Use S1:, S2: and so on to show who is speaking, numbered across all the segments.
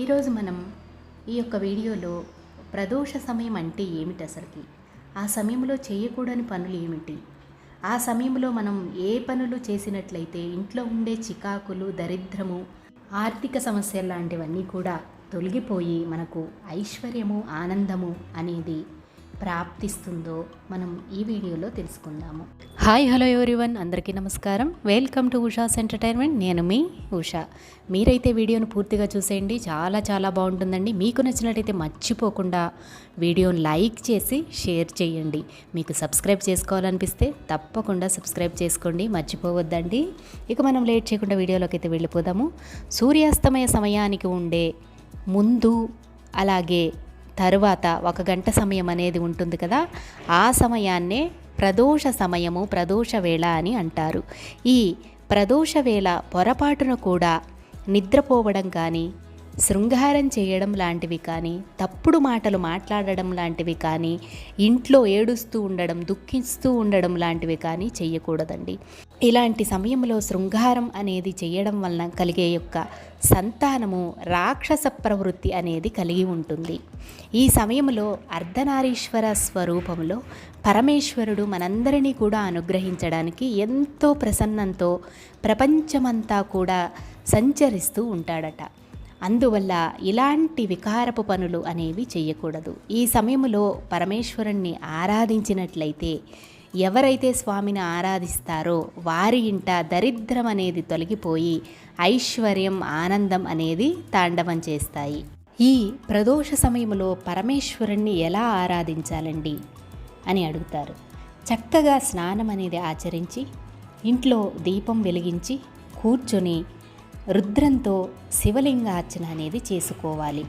S1: ఈరోజు మనం ఈ యొక్క వీడియోలో ప్రదోష సమయం అంటే ఏమిటి అసలుకి? ఆ సమయంలో చేయకూడని పనులు ఏమిటి? ఆ సమయంలో మనం ఏ పనులు చేసినట్లయితే ఇంట్లో ఉండే చికాకులు దరిద్రము ఆర్థిక సమస్యలు లాంటివన్నీ కూడా తొలగిపోయి మనకు ఐశ్వర్యము ఆనందము అనేది ప్రాప్తిస్తుందో మనం ఈ వీడియోలో తెలుసుకుందాము. Hi hello everyone. అందరికీ నమస్కారం. Welcome to Usha's entertainment. నేను మీ ఉషా. మీరైతే వీడియోను పూర్తిగా చూసేయండి. చాలా చాలా బాగుంటుందండి. మీకు నచ్చినట్టయితే మర్చిపోకుండా వీడియోని లైక్ చేసి షేర్ చేయండి. మీకు సబ్స్క్రైబ్ చేసుకోవాలనిపిస్తే తప్పకుండా సబ్స్క్రైబ్ చేసుకోండి. మర్చిపోవద్దండి. ఇక మనం లేట్ చేయకుండా వీడియోలోకి అయితే వెళ్ళిపోదాము. సూర్యాస్తమయ సమయానికి ఉండే ముందు అలాగే తరువాత ఒక గంట సమయం అనేది ఉంటుంది కదా ఆ సమయాన్నే ప్రదోష సమయము ప్రదోష వేళ అని అంటారు. ఈ ప్రదోష వేళ పొరపాటున కూడా నిద్రపోవడం కానీ శృంగారం చేయడం లాంటివి కానీ తప్పుడు మాటలు మాట్లాడడం లాంటివి కానీ ఇంట్లో ఏడుస్తూ ఉండడం దుఃఖిస్తూ ఉండడం లాంటివి కానీ చేయకూడదండి. ఇలాంటి సమయంలో శృంగారం అనేది చేయడం వలన కలిగే యొక్క సంతానము రాక్షస ప్రవృత్తి అనేది కలిగి ఉంటుంది. ఈ సమయంలో అర్ధనారీశ్వర స్వరూపంలో పరమేశ్వరుడు మనందరినీ కూడా అనుగ్రహించడానికి ఎంతో ప్రసన్నంతో ప్రపంచమంతా కూడా సంచరిస్తూ ఉంటాడట. అందువల్ల ఇలాంటి వికారపు పనులు అనేవి చేయకూడదు. ఈ సమయంలో పరమేశ్వరుణ్ణి ఆరాధించినట్లయితే ఎవరైతే స్వామిని ఆరాధిస్తారో వారి ఇంట దరిద్రం అనేది తొలగిపోయి ఐశ్వర్యం ఆనందం అనేది తాండవం చేస్తాయి. ఈ ప్రదోష సమయంలో పరమేశ్వరుణ్ణి ఎలా ఆరాధించాలండి? అని అడుగుతారు. చక్కగా స్నానం అనేది ఆచరించి ఇంట్లో దీపం వెలిగించి కూర్చొని రుద్రంతో శివలింగార్చన అనేది చేసుకోవాలి.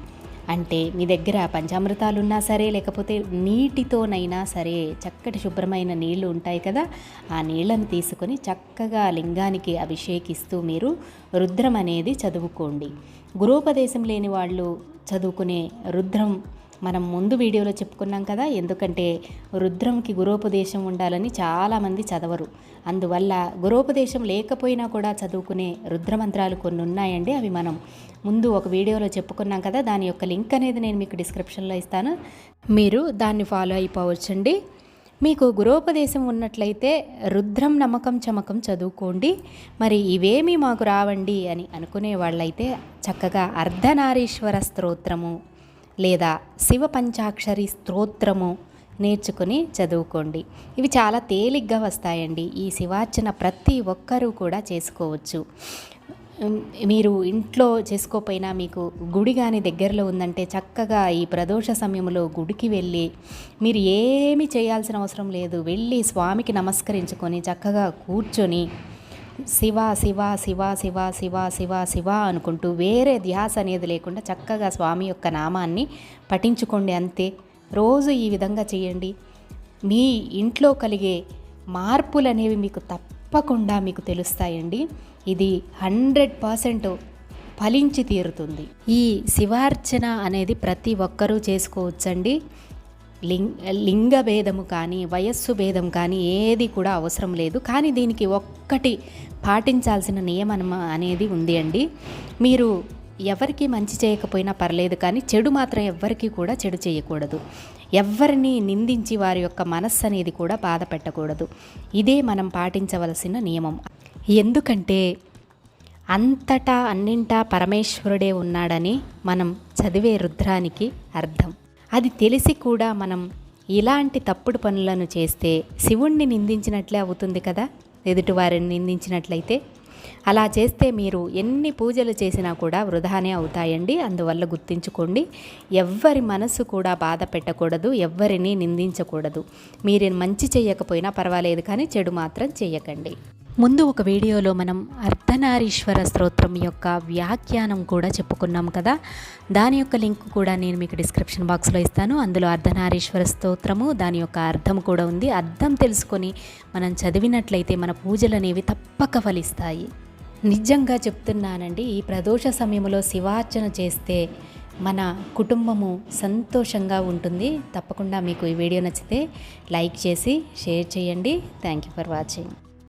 S1: అంటే మీ దగ్గర పంచామృతాలు ఉన్నా సరే లేకపోతే నీటితోనైనా సరే చక్కటి శుభ్రమైన నీళ్ళు ఉంటాయి కదా ఆ నీళ్ళను తీసుకొని చక్కగా లింగానికి అభిషేకిస్తూ మీరు రుద్రం అనేది చదువుకోండి. గురోపదేశం లేని వాళ్ళు చదువుకునే రుద్రం మనం ముందు వీడియోలో చెప్పుకున్నాం కదా ఎందుకంటే రుద్రంకి గురోపదేశం ఉండాలని చాలామంది చదవరు. అందువల్ల గురోపదేశం లేకపోయినా కూడా చదువుకునే రుద్రమంత్రాలు కొన్ని ఉన్నాయండి అవి మనం ముందు ఒక వీడియోలో చెప్పుకున్నాం కదా దాని యొక్క లింక్ అనేది నేను మీకు డిస్క్రిప్షన్లో ఇస్తాను. మీరు దాన్ని ఫాలో అయిపోవచ్చండి. మీకు గురోపదేశం ఉన్నట్లయితే రుద్రం నమ్మకం చమకం చదువుకోండి. మరి ఇవేమీ మాకు రావండి అని అనుకునే వాళ్ళైతే చక్కగా అర్ధనారీశ్వర స్తోత్రము లేదా శివ పంచాక్షరి స్తోత్రము నేర్చుకుని చదువుకోండి. ఇవి చాలా తేలిగ్గా వస్తాయండి. ఈ శివార్చన ప్రతి ఒక్కరూ కూడా చేసుకోవచ్చు. మీరు ఇంట్లో చేసుకోకపోయినా మీకు గుడి కానీ దగ్గరలో ఉందంటే చక్కగా ఈ ప్రదోష సమయంలో గుడికి వెళ్ళి మీరు ఏమి చేయాల్సిన అవసరం లేదు. వెళ్ళి స్వామికి నమస్కరించుకొని చక్కగా కూర్చొని శివ శివ శివ శివ శివ శివ శివ అనుకుంటూ వేరే ధ్యాస అనేది లేకుండా చక్కగా స్వామి యొక్క నామాన్ని పఠించుకోండి అంతే. రోజు ఈ విధంగా చేయండి. మీ ఇంట్లో కలిగే మార్పులు అనేవి మీకు తప్పకుండా మీకు తెలుస్తాయండి. ఇది హండ్రెడ్ పర్సెంట్ ఫలించి తీరుతుంది. ఈ శివార్చన అనేది ప్రతి ఒక్కరూ చేసుకోవచ్చండి. లింగ లింగ భేదము కానీ వయస్సు భేదం కానీ ఏది కూడా అవసరం లేదు. కానీ దీనికి ఒక్కటి పాటించాల్సిన నియమం అనేది ఉంది అండి. మీరు ఎవరికి మంచి చేయకపోయినా పర్లేదు కానీ చెడు మాత్రం ఎవ్వరికి కూడా చెడు చేయకూడదు. ఎవరిని నిందించి వారి యొక్క మనస్సు అనేది కూడా బాధ పెట్టకూడదు. ఇదే మనం పాటించవలసిన నియమం. ఎందుకంటే అంతటా అన్నింటా పరమేశ్వరుడే ఉన్నాడని మనం చదివే రుద్రానికి అర్థం. అది తెలిసి కూడా మనం ఇలాంటి తప్పుడు పనులను చేస్తే శివుణ్ణి నిందించినట్లే అవుతుంది కదా? ఎదుటివారిని నిందించినట్లయితే? అలా చేస్తే మీరు ఎన్ని పూజలు చేసినా కూడా వృధానే అవుతాయండి. అందువల్ల గుర్తించుకోండి ఎవ్వరి మనసు కూడా బాధ పెట్టకూడదు ఎవ్వరిని నిందించకూడదు. మీరు మంచి చేయకపోయినా పర్వాలేదు కానీ చెడు మాత్రం చేయకండి. ముందు ఒక వీడియోలో మనం అర్ధనారీశ్వర స్తోత్రం యొక్క వ్యాఖ్యానం కూడా చెప్పుకున్నాం కదా. దాని యొక్క లింక్ కూడా నేను మీకు డిస్క్రిప్షన్ బాక్స్లో ఇస్తాను. అందులో అర్ధనారీశ్వర స్తోత్రము దాని యొక్క అర్థం కూడా ఉంది. అర్థం తెలుసుకొని మనం చదివినట్లయితే మన పూజలు అనేవి తప్పక ఫలిస్తాయి. నిజంగా చెప్తున్నానండి ఈ ప్రదోష సమయంలో శివార్చన చేస్తే మన కుటుంబము సంతోషంగా ఉంటుంది. తప్పకుండా మీకు ఈ వీడియో నచ్చితే లైక్ చేసి షేర్ చేయండి. Thank you for watching.